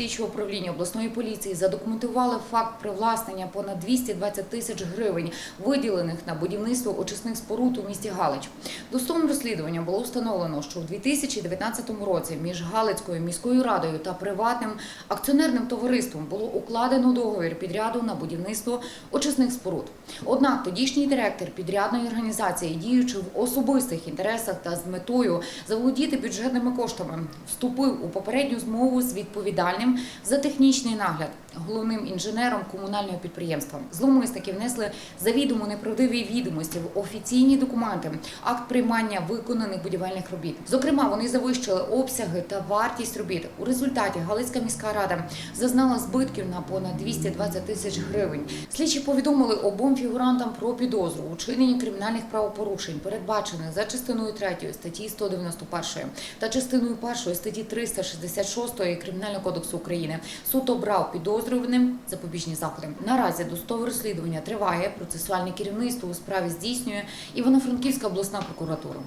слідчого управління обласної поліції задокументували факт привласнення понад 220 тисяч гривень, виділених на будівництво очисних споруд у місті Галич. Достовним розслідуванням було встановлено, що в 2019 році між Галицькою міською радою та приватним акціонерним товариством було укладено договір підряду на будівництво очисних споруд. Однак тодішній директор підрядної організації, діючи в особистих інтересах та з метою заволодіти бюджетними коштами, вступив у попередню змову з відповідальним за технічний нагляд головним інженером комунального підприємства. Зловмисники внесли завідомо неправдиві відомості в офіційні документи, акт приймання виконаних будівельних робіт. Зокрема, вони завищили обсяги та вартість робіт. У результаті Галицька міська рада зазнала збитків на понад 220 тисяч гривень. Слідчі повідомили обом фігурантам про підозру у чиненні кримінальних правопорушень, передбачених за частиною 3 статті 191 та частиною 1 статті 366 Кримінального кодексу України. Суд обрав підозрюваним запобіжні заходи. Наразі достове розслідування триває. Процесуальне керівництво у справі здійснює Івано-Франківська обласна прокуратура.